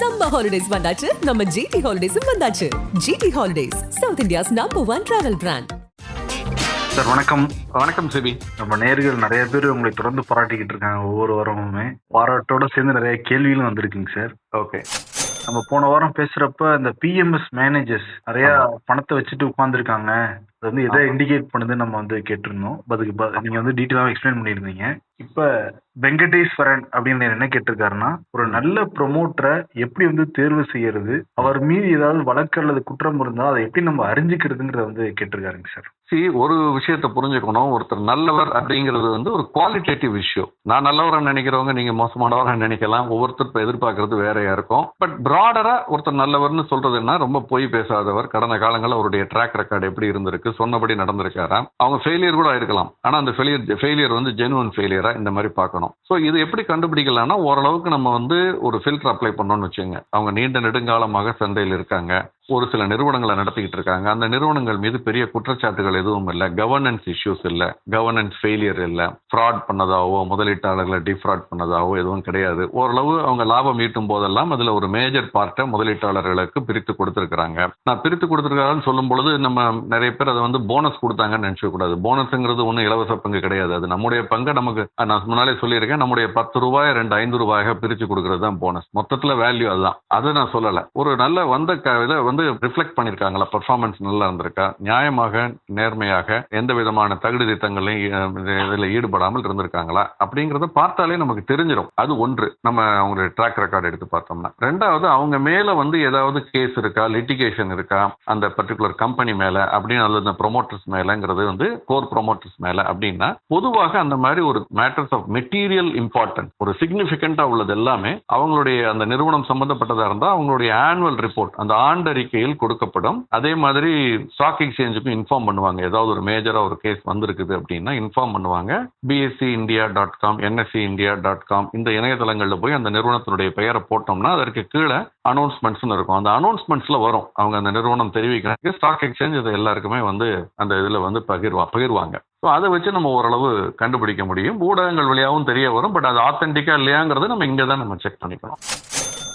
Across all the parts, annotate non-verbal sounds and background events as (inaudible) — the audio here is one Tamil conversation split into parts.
சம்மர் ஹாலிடேஸ் வந்தாச்சு. நம்ம ஜிடி ஹாலிடேஸும் வந்தாச்சு. GT holidays south India's number one travel brand sir வணக்கம். வணக்கம் சிபி. நம்ம நேர்கள் நிறைய பேர் உங்களை தொடர்ந்து பாராட்டிக்கிட்டு இருக்காங்க ஒவ்வொரு வாரமுமே. பாராட்டோட சேர்ந்து நிறைய கேள்விகளும் வந்திருக்குங்க சார் ஓகே நம்ம போன வாரம் பேசுறப்ப இந்த பிஎம்எஸ் மேனேஜர்ஸ் நிறைய பணத்தை வச்சுட்டு உட்கார்ந்துருக்காங்க. அது வந்து எதை. இண்டிகேட் பண்ணுதுன்னு நம்ம வந்து கேட்டிருந்தோம். அதுக்கு நீங்க வந்து டீட்டெயிலாக எக்ஸ்பிளைன் பண்ணியிருந்தீங்க. இப்ப வெங்கடேஸ்வரன் அப்படின்னு என்ன கேட்டிருக்காருன்னா ஒரு நல்ல ப்ரொமோட்டரை எப்படி வந்து தேர்வு செய்யறது அவர் மீது ஏதாவது வழக்கு அல்லது குற்றம் இருந்தா அதை எப்படி நம்ம அறிஞ்சுக்கிறதுங்கிறத வந்து கேட்டிருக்காருங்க சார் சி ஒரு விஷயத்தை புரிஞ்சுக்கணும். ஒருத்தர் நல்லவர் அப்படிங்கிறது வந்து ஒரு குவாலிட்டேட்டிவ் இஷ்யூ நான் நல்லவரை நினைக்கிறவங்க நீங்க மோசமானவராக நினைக்கலாம். ஒவ்வொருத்தர் எதிர்பார்க்கறது வேறையா இருக்கும். பட் ப்ராடரா ஒருத்தர் நல்லவர்னு சொல்றதுன்னா ரொம்ப பொய் பேசாதவர். கடந்த காலங்களில் அவருடைய ட்ராக் ரெக்கார்டு எப்படி இருந்திருக்கு? சொன்னபடி நடந்திருக்காரா அவங்க ஃபெயிலியர் கூட இருக்கலாம் ஆனா அந்த ஃபெயிலியர் ஃபெயிலியர் வந்து ஜெனுவன் ஃபெயிலியரா இந்த மாதிரி பார்க்கணும். ஸோ இது எப்படி கண்டுபிடிக்கலாம்னா ஓரளவுக்கு நம்ம வந்து ஒரு ஃபில்டர் அப்ளை பண்ணோம்னு வச்சுங்க அவங்க நீண்ட நெடுங்காலமாக சந்தையில் இருக்காங்க. ஒரு சில நிறுவனங்களை நடத்திக்கிட்டு இருக்காங்க. அந்த நிறுவனங்கள் மீது பெரிய குற்றச்சாட்டுகள் எதுவும் இல்லை. கவர்னன்ஸ் இஷ்யூஸ் இல்லை. கவர்னன்ஸ் ஃபெயிலியர் இல்லை. ஃப்ராட் பண்ணதாவோ முதலீட்டாளர்களை டிஃப்ராட் பண்ணதாவோ எதுவும் கிடையாது. ஓரளவு அவங்க லாபம் ஈட்டும் போதெல்லாம் அதில் ஒரு மேஜர் பார்ட்டை முதலீட்டாளர்களுக்கு பிரித்து கொடுத்துருக்குறாங்க. நான் பிரித்து கொடுத்துருக்காங்கன்னு சொல்லும் பொழுது நம்ம நிறைய பேர் அதை வந்து போனஸ் கொடுத்தாங்கன்னு நினைச்ச கூடாது. ஒன்றும் இலவச பங்கு கிடையாது. அது நம்முடைய பங்கை நமக்கு நான் முன்னாலே சொல்லியிருக்கேன் நம்முடைய பத்து ரூபாய் ரெண்டு ஐந்து ரூபாயாக பிரித்து கொடுக்கறது தான் போனஸ் மொத்தத்தில் வேல்யூ அதுதான். அதை நான் சொல்லலை. ஒரு நல்ல வந்த க இதை வந்து வந்து ரிஃப்ளெக்ட் பண்ணியிருக்காங்களா பர்ஃபார்மன்ஸ் நல்லா இருந்திருக்கா? நியாயமாக நேர்மையாக எந்த விதமான தகுதி திட்டங்களையும் இதில் ஈடுபடாமல் இருந்திருக்காங்களா? அப்படிங்கிறத பார்த்தாலே நமக்கு தெரிஞ்சிடும் அது ஒன்று. நம்ம அவங்களுடைய ட்ராக் ரெக்கார்டு எடுத்து பார்த்தோம்னா. ரெண்டாவது அவங்க மேலே வந்து ஏதாவது கேஸ் இருக்கா? லிட்டிகேஷன் இருக்கா? அந்த பர்டிகுலர் கம்பெனி மேலே அப்படின்னு அல்லது ப்ரொமோட்டர்ஸ் மேலேங்கிறது வந்து கோர் ப்ரொமோட்டர்ஸ் மேலே அப்படின்னா பொதுவாக அந்த மாதிரி ஒரு மேட்டர்ஸ் ஆஃப் மெட்டீரியல் இம்பார்ட்டன்ட் ஒரு சிக்னிஃபிகண்டாக உள்ளது எல்லாமே அவங்களுடைய அந்த நிறுவனம் சம்பந்தப்பட்டதாக இருந்தால் அவங்களுடைய ஆனுவல் ரிப்போர்ட் அந்த அறிக்கையில் கொடுக்கப்படும். அதே மாதிரி ஸ்டாக் எக்ஸ்சேஞ்சுக்கும் இன்ஃபார்ம் பண்ணுவாங்க. ஏதாவது ஒரு மேஜரா ஒரு கேஸ் வந்திருக்குது அப்படின்னா இன்ஃபார்ம் பண்ணுவாங்க. BSE India dot com NSE India dot com இந்த இணையதளங்கள்ல போய் அந்த நிறுவனத்தினுடைய பெயரை போட்டோம்னா அதற்கு கீழே அனௌன்ஸ்மெண்ட்ஸ்னு இருக்கும். அந்த அனௌன்ஸ்மெண்ட்ஸ்ல வரும். அவங்க அந்த நிறுவனம் தெரிவிக்கிறாங்க ஸ்டாக் எக்ஸ்சேஞ்ச் இது எல்லாருக்குமே வந்து அந்த இதுல வந்து பகிர்வா பகிர்வாங்க. ஸோ அதை வச்சு நம்ம ஓரளவு கண்டுபிடிக்க முடியும். ஊடகங்கள் வழியாகவும் தெரிய வரும். பட் அது ஆத்தென்டிக்கா இல்லையாங்கிறது நம்ம இங்கே தான் நம்ம செக் பண்ணிக்கணும்.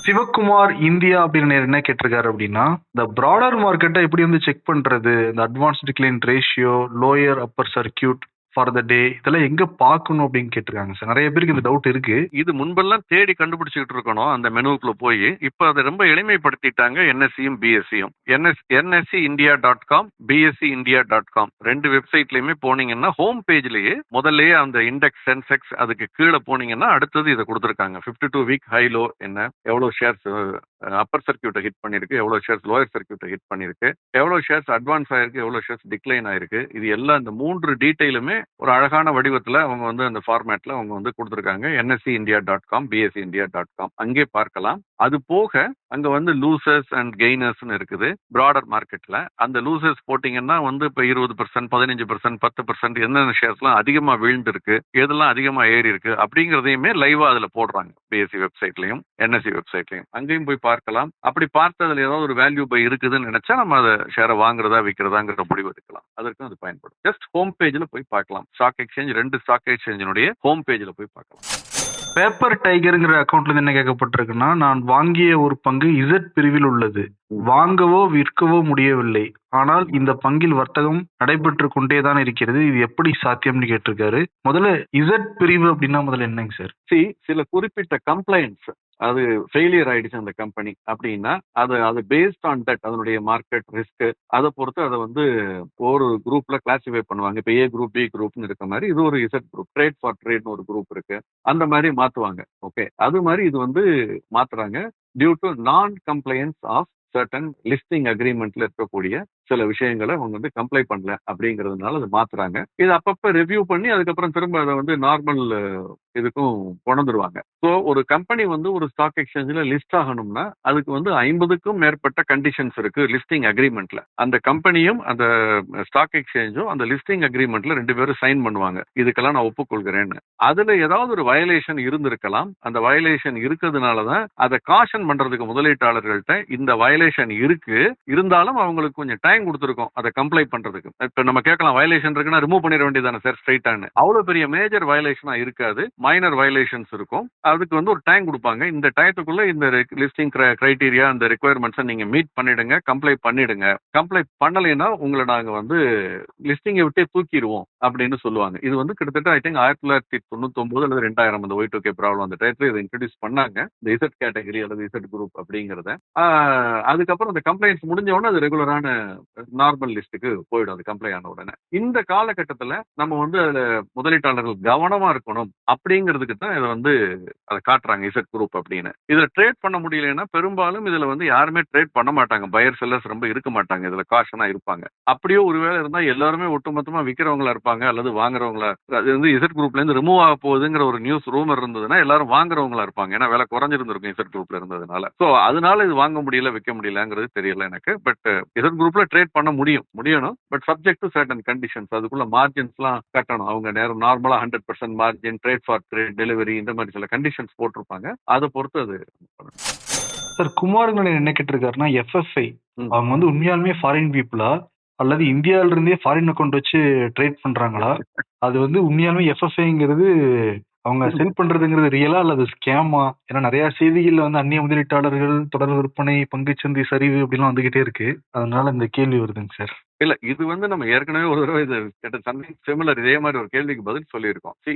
சிவகுமார் இந்தியா அப்படின்னு என்ன கேட்டிருக்காரு அப்படின்னா இந்த ப்ராடர் மார்க்கெட்டை எப்படி வந்து செக் பண்றது? இந்த advanced decline ratio lower upper circuit for the day இதெல்லாம் எங்க பார்க்கணும் அப்படின்னு கேட்டிருக்காங்க சார். நிறைய பேருக்கு இந்த டவுட் இருக்கு. இது முன்பெல்லாம் தேடி கண்டுபிடிச்சிட்டு இருக்கணும். அந்த மெனுக்குள்ள போய் இப்போ அதை ரொம்ப எளிமைப்படுத்திட்டாங்க என்எஸ்சியும் பிஎஸ்சியும் NS NSE India dot com BSE India dot com ரெண்டு வெப்சைட்லயுமே போனீங்கன்னா ஹோம் பேஜ்லயே முதல்லயே அந்த இண்டெக்ஸ் சென்செக்ஸ் அதுக்கு கீழே போனீங்கன்னா அடுத்தது இதை கொடுத்துருக்காங்க. ஃபிஃப்டி டூ வீக் ஹைலோ என்ன? எவ்வளோ ஷேர்ஸ் அப்பர் சர்க்கியூட்டை ஹிட் பண்ணிருக்கு எவ்வளோ ஷேர்ஸ் லோயர் சர்க்கியூட்டை ஹிட் பண்ணியிருக்கு. எவ்வளோ ஷேர்ஸ் அட்வான்ஸ் ஆயிருக்கு எவ்வளோ ஷேர்ஸ் டிக்ளைன் ஆயிருக்கு. இது எல்லாம் இந்த மூன்று டீட்டெயிலுமே ஒரு அழகான வடிவத்தில் அவங்க வந்து அந்த ஃபார்மேட்டில் அவங்க வந்து கொடுத்துருக்காங்க. NSE India dot com BSE India dot com அங்கே பார்க்கலாம். அது போக அங்கே வந்து லூசர்ஸ் அண்ட் கெய்னர்ஸ்னு இருக்குது. ப்ராடர் மார்க்கெட்டில் அந்த லூசர்ஸ் போட்டிங்கன்னா வந்து இப்போ இருபது பர்சன்ட் பதினஞ்சு பர்சன்ட் பத்து பர்சன்ட் என்னென்ன ஷேர்ஸ்லாம் அதிகமாக வீழ்ந்திருக்கு எதெல்லாம் அதிகமாக ஏறி இருக்கு அப்படிங்கிறதையுமே லைவாக அதில் போடுறாங்க. பிஎஸ்சி வெப்சைட்லையும் என்எஸ்சி வெப்சைட்லையும் அங்கேயும் போய் பார்க்கலாம். அப்படி பார்த்ததுல ஏதாவது ஒரு வேல்யூ பை இருக்குதுன்னு நினைச்சா நம்ம அதை ஷேரை வாங்குறதா விற்கிறதாங்கிற முடிவு எடுக்கலாம். அதற்கும் அது பயன்படும். ஜஸ்ட் ஹோம் பேஜ்ல போய் பார்க்கலாம். ஸ்டாக் எக்ஸ்சேஞ்ச் ரெண்டு ஸ்டாக் எக்ஸ்சேஞ்சினுடைய ஹோம் பேஜ்ல போய் பார்க்கலாம். பேப்பர் டைகர்ங்கிற அக்கௌண்ட்ல என்ன கேட்கப்பட்டிருக்குன்னா நான் வாங்கிய ஒரு பங்கு இசட் பிரிவில் உள்ளது. வாங்கவோ விற்கவோ முடியவில்லை. ஆனால் இந்த பங்கில் வர்த்தகம் நடைபெற்று கொண்டேதான் இருக்கிறது. இது எப்படி சாத்தியம்னு கேட்டிருக்காரு. முதல்ல இசட் பிரிவு அப்படின்னா முதல்ல என்னங்க சார்? சி சில குறிப்பிட்ட கம்ப்ளைண்ட்ஸ் அது ஃபெயிலியர் ஆயிடுச்சு அந்த கம்பெனி அப்படின்னா அது அது பேஸ்ட் ஆன் தட் அதனுடைய மார்க்கெட் ரிஸ்க் அதை பொறுத்து அதை வந்து ஒரு குரூப்ல கிளாசிஃபை பண்ணுவாங்க. இப்போ ஏ குரூப் பி குரூப்னு இருக்க மாதிரி இது ஒரு இசட் குரூப் ட்ரேட் ஃபார் ட்ரேட்னு ஒரு குரூப் இருக்கு. அந்த மாதிரி மாத்துவாங்க. ஓகே அது மாதிரி இது வந்து மாத்துறாங்க. Due to non compliance of certain listing அக்ரிமெண்ட்ல இருக்கக்கூடிய சில விஷயங்களை அவங்க வந்து கம்ப்ளை பண்ணல அப்படிங்கிறதுனால அதை மாத்துறாங்க. இது அப்பப்ப ரிவ்யூ பண்ணி அதுக்கப்புறம் திரும்ப அதை வந்து நார்மல் இதுக்கும் கொண்டுருவாங்க ஸோ ஒரு கம்பெனி வந்து ஒரு ஸ்டாக் எக்ஸ்சேஞ்சில் லிஸ்ட் ஆகணும்னா அதுக்கு வந்து ஐம்பதுக்கும் மேற்பட்ட கண்டிஷன்ஸ் இருக்கு லிஸ்டிங் அக்ரிமெண்ட்ல அந்த கம்பெனியும் அந்த ஸ்டாக் எக்ஸ்சேஞ்சும் அந்த லிஸ்டிங் அக்ரிமெண்ட்ல ரெண்டு பேரும் சைன் பண்ணுவாங்க. இதுக்கெல்லாம் நான் ஒப்புக்கொள்கிறேன்னு. அதுல ஏதாவது ஒரு வயலேஷன் இருந்திருக்கலாம். அந்த வயலேஷன் இருக்கிறதுனால தான் அதை காஷன் பண்றதுக்கு முதலீட்டாளர்கள்ட்ட இந்த வயலேஷன் இருக்கு. இருந்தாலும் அவங்களுக்கு கொஞ்சம் டைம் டைம் கொடுத்துருக்கோம். அதை கம்ப்ளை பண்றதுக்கு. இப்போ நம்ம கேட்கலாம் வயலேஷன் இருக்குன்னா ரிமூவ் பண்ணிட வேண்டியதானே சார் ஸ்ட்ரைட்டானு அவ்வளவு பெரிய மேஜர் வயலேஷனா இருக்காது. மைனர் வயலேஷன்ஸ் இருக்கும். அதுக்கு வந்து ஒரு டைம் கொடுப்பாங்க. இந்த டயத்துக்குள்ள இந்த லிஸ்டிங் கிரைட்டீரியா அந்த ரெக்குயர்மெண்ட்ஸை நீங்க மீட் பண்ணிடுங்க கம்ப்ளை பண்ணிடுங்க. கம்ப்ளை பண்ணலைன்னா உங்களை நாங்க வந்து லிஸ்டிங்கை விட்டே தூக்கிடுவோம் அப்படின்னு சொல்லுவாங்க. இது வந்து கிட்டத்தட்ட ஐ திங்க் ஆயிரத்தி தொள்ளாயிரத்தி தொண்ணூத்தொன்பது அல்லது ரெண்டாயிரம் அந்த ஒயிட் ஓகே ப்ராப்ளம் அந்த டயத்துல இதை இன்ட்ரடியூஸ் பண்ணாங்க. இந்த இசட் கேட்டகரி அல்லது இசட் குரூப் அப்படிங்கிறத. அதுக்கப்புறம் அந்த கம்ப்ளைண்ட்ஸ் முடிஞ்ச உடனே அது ரெகுலரான நார்மல் லிஸ்ட்டுக்கு போயிடும் அது கம்ப்ளைண்ட் ஆன உடனே. இந்த காலகட்டத்துல நம்ம வந்து அதுல முதலீட்டாளர்கள் கவனமா இருக்கணும் அப்படிங்கிறதுக்கு தான் இதை வந்து அதை காட்டுறாங்க இசட் குரூப் அப்படின்னு. இதில் ட்ரேட் பண்ண முடியலன்னா பெரும்பாலும் இதுல வந்து யாருமே ட்ரேட் பண்ண மாட்டாங்க. பயர் செல்லர்ஸ் ரொம்ப இருக்க மாட்டாங்க. இதுல காஷனா இருப்பாங்க. அப்படியே ஒருவேளை இருந்தா எல்லாருமே ஒட்டுமொத்தமா விற்கிறவங்களா இருப்பாங்க அல்லது வாங்குறவங்களா அது வந்து இசட் குரூப்லேருந்து ரிமூவ் ஆக போகுதுங்கிற ஒரு நியூஸ் ரூமர் இருந்ததுன்னா எல்லாரும் வாங்குறவங்களா இருப்பாங்க. ஏன்னா விலை குறைஞ்சிருந்திருக்கும் இசட் குரூப்ல இருந்ததுனால. சோ அதனால இது வாங்க முடியல விற்க முடியலங்கிறது தெரியல எனக்கு. பட் இசட் குரூப்ல ட்ரேட் பண்ண முடியும். முடியணும். But subject to certain conditions அதுக்குள்ள மார்ஜின்ஸ்லாம் கட்டணும். அவங்க நேரம் நார்மலா hundred percent margin trade for trade delivery இந்த மாதிரி சில கண்டிஷன்ஸ் போட்டிருப்பாங்க. அதை பொறுத்து அது சார் குமாரங்கன் என்ன கேட்டிருக்காருன்னா எஃப்எஃப்ஐ. அவங்க வந்து உண்மையாலுமே ஃபாரின் பீப்புளா அல்லது இந்தியால இருந்தே ஃபாரின் அக்கௌண்ட் வச்சு ட்ரேட் பண்றாங்களா? அது வந்து உண்மையாலுமே எஃப்எஃப்ஐங்கிறது அவங்க செல் பண்றதுங்கிறது ரியலா அல்லது ஸ்கேமா ஏன்னா நிறைய செய்திகள்ல வந்து அந்நிய முதலீட்டாளர்கள் தொடர் விற்பனை பங்குச்சந்தை சரிவு அப்படிலாம் வந்துகிட்டே இருக்கு. அதனால இந்த கேள்வி வருதுங்க சார் இல்ல இது வந்து நம்ம ஏற்கனவே ஒரு தடவை இது கேட்ட சம்திங் சிமிலர் இதே மாதிரி ஒரு கேள்விக்கு பதில் சொல்லியிருக்கோம். சி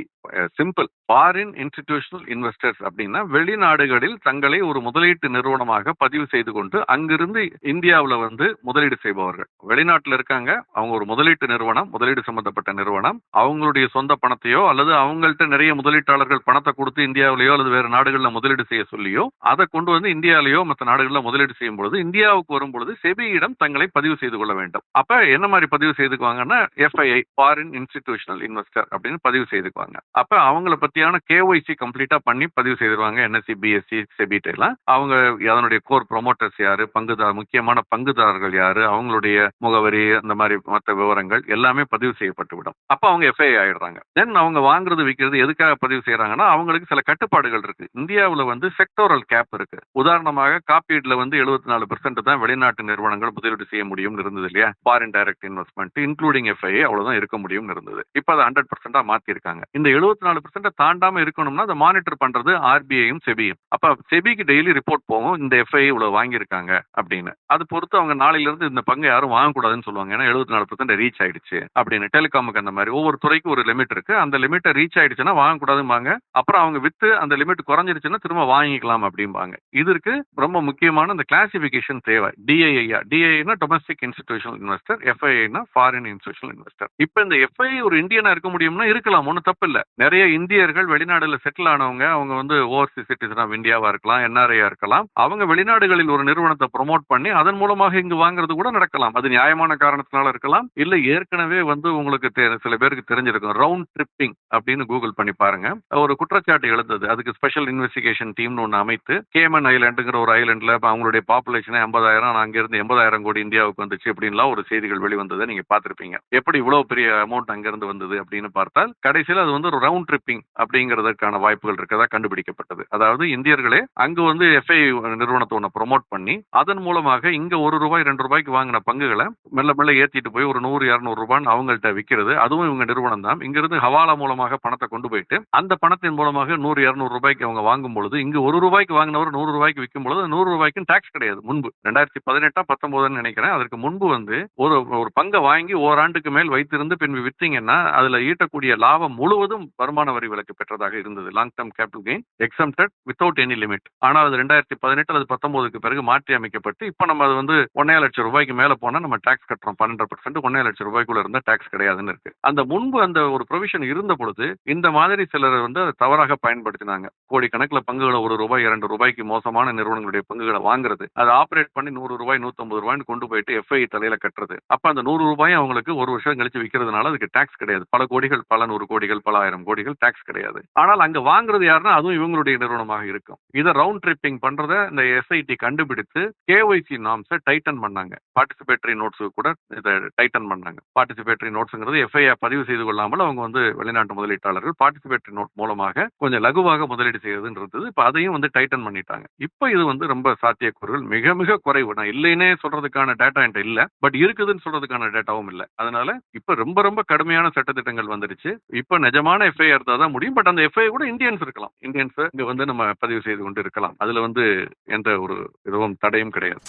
சிம்பிள் ஃபாரின் இன்ஸ்டிடியூஷனல் இன்வெஸ்டர்ஸ் அப்படின்னா வெளிநாடுகளில் தங்களை ஒரு முதலீட்டு நிறுவனமாக பதிவு செய்து கொண்டு அங்கிருந்து இந்தியாவுல வந்து முதலீடு செய்பவர்கள். வெளிநாட்டுல இருக்காங்க அவங்க ஒரு முதலீட்டு நிறுவனம் முதலீடு சம்பந்தப்பட்ட நிறுவனம். அவங்களுடைய சொந்த பணத்தையோ அல்லது அவங்கள்ட்ட நிறைய முதலீட்டாளர்கள் பணத்தை கொடுத்து இந்தியாவிலேயோ அல்லது வேறு நாடுகளில் முதலீடு செய்ய சொல்லியோ அதை கொண்டு வந்து இந்தியாவிலேயோ மற்ற நாடுகளில் முதலீடு செய்யும் பொழுது இந்தியாவுக்கு வரும் பொழுது செபியிடம் தங்களை பதிவு செய்து கொள்ள வேண்டும். அப்ப என்ன மாதிரி பதிவு செய்துக்குவாங்கன்னா எஃப்ஐஐ ஃபாரின் இன்ஸ்டிடியூஷனல் இன்வெஸ்டர் அப்படின்னு பதிவு செய்துக்குவாங்க. அப்ப அவங்கள பத்தியான கேஒய்சி கம்ப்ளீட்டா பண்ணி பதிவு செய்திருவாங்க. என்எஸ்சி பிஎஸ்சி செபிட் எல்லாம். அவங்க அதனுடைய கோர் ப்ரொமோட்டர்ஸ் யாரு? பங்குதார் முக்கியமான பங்குதாரர்கள் யாரு? அவங்களுடைய முகவரி அந்த மாதிரி மற்ற விவரங்கள் எல்லாமே பதிவு செய்யப்பட்டு விடும் அப்ப அவங்க எஃப்ஐ ஆயிடுறாங்க. தென் அவங்க வாங்குறது விற்கிறது எதுக்காக பதிவு செய்யறாங்கன்னா அவங்களுக்கு சில கட்டுப்பாடுகள் இருக்கு. இந்தியாவில் வந்து செக்டோரல் கேப் இருக்கு. உதாரணமாக காப்பீடுல வந்து எழுபத்தி நாலு பெர்சென்ட் தான் வெளிநாட்டு நிறுவனங்கள் முதலீடு செய்ய முடியும்னு இருந்தது இல்லையா? Foreign direct investment including FIA அவ்வளவுதான் இருக்க முடியும்னு இருந்தது. இப்போ அதை ஹண்ட்ரட் பர்சன்டா மாத்திருக்காங்க. இந்த எழுபத்தி நாலு பர்சன்ட் தாண்டாம இருக்கணும்னா அதை மானிட்டர் பண்றது ஆர்பிஐயும் செபியும். அப்ப செபிக்கு டெய்லி ரிப்போர்ட் போகும் இந்த எஃப்ஐ இவ்வளவு வாங்கியிருக்காங்க அப்படின்னு. அது பொறுத்து அவங்க நாளையில இருந்து இந்த பங்கு யாரும் வாங்கக்கூடாதுன்னு சொல்லுவாங்க. ஏன்னா எழுபத்தி நாலு பர்சன்ட் ரீச் ஆயிடுச்சு அப்படின்னு. டெலிகாமுக்கு அந்த மாதிரி ஒவ்வொரு துறைக்கும் ஒரு லிமிட் இருக்கு. அந்த லிமிட்டை ரீச் ஆயிடுச்சுன்னா வாங்கக்கூடாதும்பாங்க. அப்புறம் அவங்க வித்து அந்த லிமிட் குறைஞ்சிருச்சுன்னா திரும்ப வாங்கிக்கலாம் அப்படிம்பாங்க. இதற்கு ரொம்ப முக்கியமான இந்த கிளாசிபிகேஷன் தேவை. டிஐஐயா டிஐனா டொமஸ்டிக் இன்ஸ்டிடியூஷனல் இன்வெஸ்டர் எஃப்ஐனா ஃபாரின் இன்ஸ்டியூஷனல் இன்வெஸ்டர் இப்போ இந்த எஃப்ஐ ஒரு இந்தியனா இருக்க முடியும்னா இருக்கலாம் ஒன்றும் தப்பு இல்லை. நிறைய இந்தியர்கள் வெளிநாடுல செட்டில் ஆனவங்க அவங்க வந்து ஓவர்சி சிட்டிசன் ஆஃப் இந்தியாவா இருக்கலாம் என்ஆர்ஐயா இருக்கலாம். அவங்க வெளிநாடுகளில் ஒரு நிறுவனத்தை ப்ரொமோட் பண்ணி அதன் மூலமாக இங்கு வாங்குறது கூட நடக்கலாம். அது நியாயமான காரணத்தினால இருக்கலாம். இல்ல ஏற்கனவே வந்து உங்களுக்கு தெ- சில பேருக்கு தெரிஞ்சிருக்கும் ரவுண்ட் ட்ரிப்பிங் அப்படின்னு கூகுள் பண்ணி பாருங்க. ஒரு குற்றச்சாட்டு எழுந்தது. அதுக்கு ஸ்பெஷல் இன்வெஸ்டிகேஷன் டீம்னு ஒன்று அமைத்து கேமன் ஐலாண்டுங்கிற ஒரு ஐலாண்ட்ல அவங்களுடைய பாப்புலேஷனே ஐம்பதாயிரம் அங்கிருந்து எண்பதாயிரம் கோடி இந்தியாவுக்கு வந்துச்சு அப்படின்லாம் ஒரு செய்திகள் வெளிவந்ததை நீங்க பார்த்திருப்பீங்க. எப்படி இவ்வளவு பெரிய அமௌண்ட் அங்கிருந்து வந்தது அப்படின்னு பார்த்தால் கடைசியில் அது வந்து ஒரு ரவுண்ட் ட்ரிப்பிங் அப்படிங்கிறதுக்கான வாய்ப்புகள் இருக்கதா கண்டுபிடிக்கப்பட்டது. அதாவது இந்தியர்களே அங்கு வந்து எஃப்ஐ நிறுவனத்தை ஒன்று ப்ரொமோட் பண்ணி அதன் மூலமாக இங்க ஒரு ரூபாய் ரெண்டு ரூபாய்க்கு வாங்கின பங்குகளை மெல்ல மெல்ல ஏற்றிட்டு போய் ஒரு நூறு இரநூறு ரூபான்னு அவங்கள்ட்ட விற்கிறது அதுவும் இவங்க நிறுவனம் தான். இங்கிருந்து ஹவாலா மூலமாக பணத்தை கொண்டு போயிட்டு அந்த பணத்தின் மூலமாக நூறு இரநூறு ரூபாய்க்கு அவங்க வாங்கும் பொழுது இங்கு ஒரு ரூபாய்க்கு வாங்கினவர் நூறு ரூபாய்க்கு விற்கும் பொழுது நூறு ரூபாய்க்கும் டாக்ஸ் கிடையாது. முன்பு. ரெண்டாயிரத்தி பதினெட்டா பத்தொன்பதுன்னு நினைக்கிறேன். அதற்கு முன்பு வந்து ஒரு ஒரு பங்கை வாங்கி ஓராண்டுக்கு மேல் வைத்திருந்து பின்பு வித்தீங்கன்னா அதுல ஈட்டக்கூடிய லாபம் முழுவதும் வருமான வரி விலக்கு பெற்றதாக இருந்தது. Long term capital gain exempted without any limit ஆனால் அது ரெண்டாயிரத்தி பதினெட்டு அல்லது பத்தொன்பதுக்கு பிறகு மாற்றி அமைக்கப்பட்டு இப்போ நம்ம அது வந்து ஒன்னே லட்சம் ரூபாய்க்கு மேல போனா நம்ம டாக்ஸ் கட்டுறோம். பன்னெண்டு பர்சன்ட் ஒன்னே லட்சம் ரூபாய்க்குள்ள இருந்தா டாக்ஸ் கிடையாதுன்னு இருக்கு. அந்த முன்பு அந்த ஒரு ப்ரொவிஷன் இருந்த பொழுது இந்த மாதிரி சிலர் வந்து அதை தவறாக பயன்படுத்தினாங்க. கோடிக்கணக்கில் பங்குகளை ஒரு ரூபாய் இரண்டு ரூபாய்க்கு மோசமான நிறுவனங்களுடைய பங்குகளை வாங்குறது. அதை ஆப்ரேட் பண்ணி நூறு ரூபாய் நூற்றம்பது ரூபாய்னு கொண்டு போயிட்டு எஃப்ஐ தலையில கட்டுறது. அப்ப அந்த நூறு ரூபாயும் அவங்களுக்கு ஒரு வருஷம் கழிச்சு விற்கிறதுனால அதுக்கு டாக்ஸ் கிடையாது. பல கோடிகள் பல நூறு கோடிகள் பல ஆயிரம் கோடிகள் டாக்ஸ் கிடையாது. ஆனால் அங்க வாங்குறது யாருன்னா அதுவும் இவங்களுடைய நிறுவனமாக இருக்கும். இதை ரவுண்ட் ட்ரிப்பிங் பண்றத இந்த எஸ்ஐடி கண்டுபிடித்து கேஒய்சி நாம்ஸை டைட்டன் பண்ணாங்க. பார்ட்டிசிபேட்டரி நோட்ஸ் கூட இதை டைட்டன் பண்ணாங்க. பார்ட்டிசிபேட்டரி நோட்ஸ்ங்கிறது எஃப்ஐஆர் பதிவு செய்து கொள்ளாமல் அவங்க வந்து வெளிநாட்டு முதலீட்டாளர்கள் பார்ட்டிசிபேட்டரி நோட் மூலமாக கொஞ்சம் லகுவாக முதலீடு செய்யறதுன்றது இப்போ அதையும் வந்து டைட்டன் பண்ணிட்டாங்க. இப்போ இது வந்து ரொம்ப சாத்தியக்கூறுகள். மிக மிக குறைவு. நான் இல்லைன்னே சொல்றதுக்கான டேட்டா என்கிட்ட இல்லை. பட் இருக்குது இருந்ததுன்னு சொல்றதுக்கான டேட்டாவும் இல்ல. அதனால இப்ப ரொம்ப ரொம்ப கடுமையான சட்டத்திட்டங்கள் வந்துருச்சு இப்ப நிஜமான எஃப்ஐஆர் இருந்தா தான் முடியும். பட் அந்த எஃப்ஐஆர் கூட இந்தியன்ஸ் இருக்கலாம். இந்தியன்ஸ் இங்க வந்து நம்ம பதிவு செய்து கொண்டு இருக்கலாம். அதுல வந்து எந்த ஒரு இதுவும் தடையும் கிடையாது.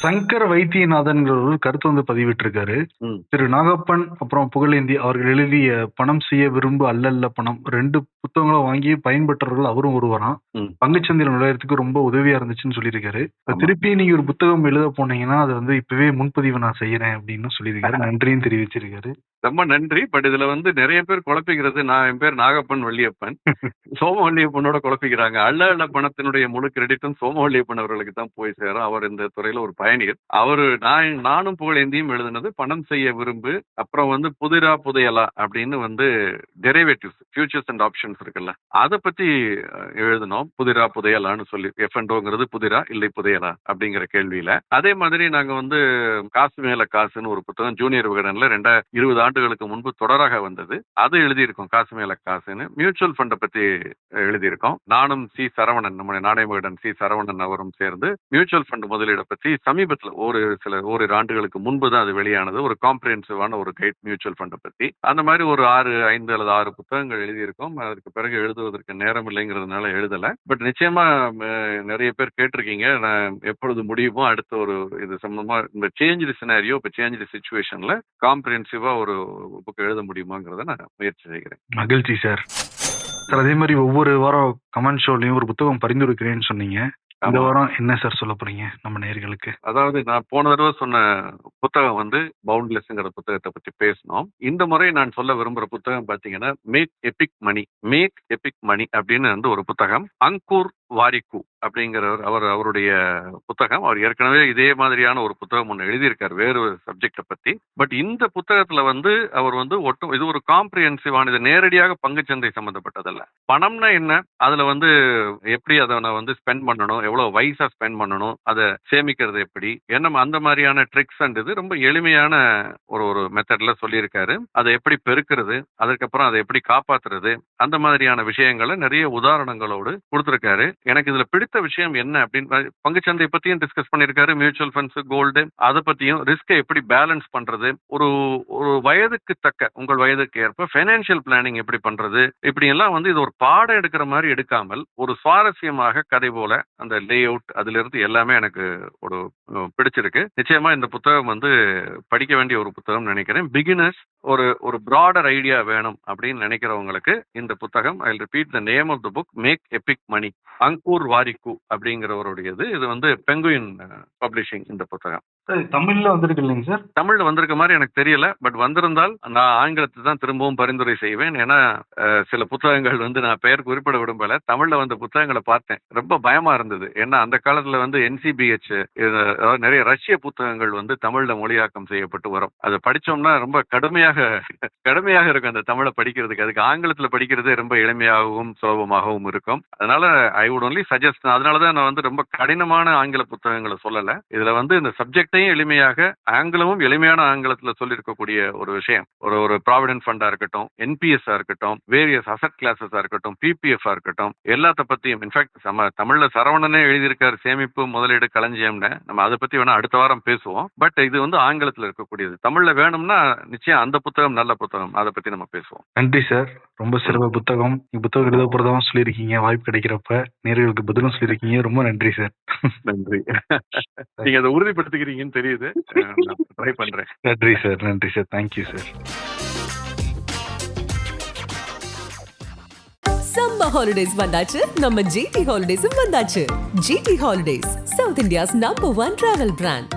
சங்கர் வைத்தியநாதன்கிற ஒரு கருத்து வந்து பதிவிட்டிருக்காரு. திரு நாகப்பன் அப்புறம் புகழேந்தி அவர்கள் எழுதிய பணம் செய்ய விரும்பு அல்லல்ல பணம் ரெண்டு புத்தகங்களும் வாங்கி பயன்பெற்றவர்கள் அவரும் ஒருவராம். பங்குச்சந்தையில் நுழையறதுக்கு ரொம்ப உதவியா இருந்துச்சுன்னு சொல்லியிருக்காரு. திருப்பி நீங்க ஒரு புத்தகம் எழுத போனீங்கன்னா அது வந்து இப்பவே முன்பதிவு நான் செய்யறேன் அப்படின்னு சொல்லியிருக்காரு. (laughs) நன்றியும் தெரிவிச்சிருக்காரு. ரொம்ப நன்றி. பட் இதுல வந்து நிறைய பேர் குழப்பிக்கிறது நான் என் பேர் நாகப்பன் வள்ளியப்பன். (laughs) சோம வள்ளியப்பனோட குழப்பிக்கிறாங்க. அள்ள அள்ள பணத்தினுடைய முழு கிரெடிட்டும் சோம வள்ளியப்பன் அவர்களுக்கு தான் போய் சேரும். அவர் இந்த துறையில ஒரு பயணியர் அவரு நான் நானும் புகழேந்தியும் எழுதுனது பணம் செய்ய விரும்பு அப்புறம் வந்து புதிரா புதையலா? அப்படின்னு வந்து டெரிவேட்டிவ்ஸ் ஃபியூச்சர்ஸ் அண்ட் ஆப்ஷன்ஸ் இருக்குல்ல. அதை பத்தி எழுதினோம். புதிரா புதையலான்னு சொல்லி எஃப் அண்டோங்கிறது புதிரா இல்லை புதையலா? அப்படிங்கிற கேள்வியில. அதே மாதிரி நாங்க வந்து காசு மேல காசுன்னு ஒரு புத்தகம் ஜூனியர் விகடன்ல ரெண்டா இருபது ஆண்டுகளுக்கு முன்பு தொடராக வந்தது. அது எழுதியிருக்கோம் காசு மேல காசுன்னு. மியூச்சுவல் ஃபண்டை பத்தி எழுதியிருக்கோம். நானும் சி சரவணன் நம்முடைய நாணய விகடன் சி சரவணன் அவரும் சேர்ந்து மியூச்சுவல் ஃபண்ட் முதலீடை பத்தி சமீபத்தில் ஒரு சில ஓரிரு ஆண்டுகளுக்கு முன்பு தான் அது வெளியானது. ஒரு காம்ப்ரிஹென்சிவான ஒரு கைட் மியூச்சுவல் ஃபண்டை பத்தி. அந்த மாதிரி ஒரு ஆறு ஐந்து அல்லது ஆறு புத்தகங்கள் எழுதியிருக்கோம். அதற்கு பிறகு எழுதுவதற்கு நேரம் இல்லைங்கிறதுனால எழுதலை. பட் நிச்சயமா நிறைய பேர் கேட்டிருக்கீங்க. நான் எப்பொழுது முடியுமோ அடுத்த ஒரு இது சம்பந்தமா இந்த சேஞ்ச் சினாரியோ இப்போ சேஞ்ச் சுச்சுவேஷன்ல காம்ப்ரிஹென்சிவா ஒரு புக் எழுத முடியுமாங்கிறத நான் முயற்சி செய்கிறேன். மகிழ்ச்சி சார் சார் அதே மாதிரி ஒவ்வொரு வாரம் கமெண்ட் ஷோலையும் ஒரு புத்தகம் பரிந்துரைக்கிறேன்னு சொன்னீங்க. இந்த. வாரம் என்ன சார் சொல்ல போறீங்க? நம்ம நேயர்களுக்கு. அதாவது நான் போன தடவை சொன்ன புத்தகம் வந்து பவுண்ட்லெஸ்ங்கிற புத்தகத்தை பத்தி பேசினோம். இந்த முறை நான் சொல்ல விரும்புற புத்தகம் பாத்தீங்கன்னா Make Epic Money Make Epic Money அப்படின்னு வந்து ஒரு புத்தகம். அங்கூர் வாரிக்கு அப்படிங்கிறவர் அவர் அவருடைய புத்தகம் அவர் ஏற்கனவே இதே மாதிரியான ஒரு புத்தகம் ஒன்று எழுதியிருக்கார் வேறு சப்ஜெக்டை பற்றி பட் இந்த புத்தகத்தில் வந்து அவர் வந்து ஒட்டும் இது ஒரு காம்ப்ரிஹென்சிவான இது நேரடியாக பங்குச்சந்தை சம்மந்தப்பட்டதல்ல பணம்னா என்ன? அதில் வந்து எப்படி அதை நான் வந்து ஸ்பெண்ட் பண்ணணும்? எவ்வளோ வைஸாக ஸ்பெண்ட் பண்ணணும்? அதை சேமிக்கிறது எப்படி? என்ன அந்த மாதிரியான ட்ரிக்ஸ் அண்ட் இது ரொம்ப எளிமையான ஒரு ஒரு மெத்தடில் சொல்லியிருக்காரு. அதை எப்படி பெருக்கிறது? அதுக்கப்புறம் அதை எப்படி காப்பாற்றுறது அந்த மாதிரியான விஷயங்களை நிறைய உதாரணங்களோடு கொடுத்துருக்காரு. எனக்கு இதுல பிடித்த விஷயம் என்ன அப்படின்னு பங்குச்சந்தை பத்தியும் டிஸ்கஸ் பண்ணியிருக்காரு மியூச்சுவல் ஃபண்ட்ஸ் கோல்டு அதை பத்தியும் ரிஸ்கை எப்படி பேலன்ஸ் பண்றது ஒரு ஒரு வயதுக்கு தக்க உங்கள் வயதுக்கு ஏற்ப பைனான்சியல் பிளானிங் எப்படி பண்றது இப்படி எல்லாம் வந்து இது ஒரு பாடம் எடுக்கிற மாதிரி எடுக்காமல் ஒரு சுவாரஸ்யமாக கதை போல அந்த லே அவுட் அதுல இருந்து எல்லாமே எனக்கு ஒரு பிடிச்சிருக்கு. நிச்சயமா இந்த புத்தகம் வந்து படிக்க வேண்டிய ஒரு புத்தகம் நினைக்கிறேன். பிகினர்ஸ் ஒரு ஒரு ப்ராடர் ஐடியா வேணும் அப்படின்னு நினைக்கிறவங்களுக்கு இந்த புத்தகம் I repeat the name of the book Make Epic Money Ankur Warikoo அப்படிங்கிறவருடையது. இது வந்து பெங்குயின் பப்ளிஷிங் uh, இந்த புத்தகம். தமிழ்ல வந்திருக்கு இல்லைங்க சார். தமிழ்ல வந்திருக்க மாதிரி எனக்கு தெரியல. பட் வந்திருந்தால் நான் ஆங்கிலத்தை தான் திரும்பவும் பரிந்துரை செய்வேன். ஏன்னா சில புத்தகங்கள் வந்து நான் பெயர் குறிப்பிட விரும்பல தமிழ்ல வந்த புத்தகங்களை பார்த்தேன். ரொம்ப பயமா இருந்தது. ஏன்னா அந்த காலத்துல வந்து என்சிபிஹெச் நிறைய ரஷ்ய புத்தகங்கள் வந்து தமிழ்ல மொழியாக்கம் செய்யப்பட்டு வரும். அதை படிச்சோம்னா ரொம்ப கடுமையாக கடுமையாக இருக்கும் அந்த தமிழை படிக்கிறதுக்கு. அதுக்கு ஆங்கிலத்துல படிக்கிறதே ரொம்ப எளிமையாகவும் சுலபமாகவும் இருக்கும். அதனால ஐ வுட் ஒன்லி சஜஸ்ட் அதனாலதான் நான் வந்து ரொம்ப கடினமான ஆங்கில புத்தகங்களை சொல்லல. இதுல வந்து இந்த சப்ஜெக்டையும் எளிமையாக ஆங்கிலமும் எளிமையான ஆங்கிலத்துல சொல்லியிருக்கக்கூடிய ஒரு விஷயம். ஒரு ஒரு ப்ராவிடன்ட் ஃபண்டா இருக்கட்டும் என்பிஎஸ் இருக்கட்டும் வேரியஸ் அசட் கிளாஸஸா இருக்கட்டும் பிபிஎஃப் இருக்கட்டும் எல்லாத்த பத்தியும் இன்ஃபேக்ட் நம்ம தமிழ்ல சரவணனே எழுதியிருக்காரு சேமிப்பு முதலீடு களஞ்சியம்னு. நம்ம அதை பத்தி வேணா அடுத்த வாரம் பேசுவோம். பட் இது வந்து ஆங்கிலத்துல இருக்கக்கூடியது. தமிழ்ல வேணும்னா நிச்சயம் அந்த புத்தகம் நல்ல புத்தகம் அதை பத்தி நம்ம பேசுவோம். நன்றி சார் ரொம்ப சிறப்பு புத்தகம். புத்தகம் எழுத போறதாவும் சொல்லியிருக்கீங்க வாய்ப்பு கிடைக்கிறப்ப. நேர்களுக்கு பதிலும் சொல்லியிருக்கீங்க. ரொம்ப நன்றி சார் நன்றி. நீங்க அதை உறுதிப்படுத்திக்கிறீங்கன்னு தெரியுது. (laughs) ட்ரை பண்றேன். நன்றி சார் நன்றி sir. Thank you sir summer holidays வந்தாச்சு. நம்ம ஜிடி ஹாலிடேஸும் வந்தாச்சு. GT holidays south India's number one travel brand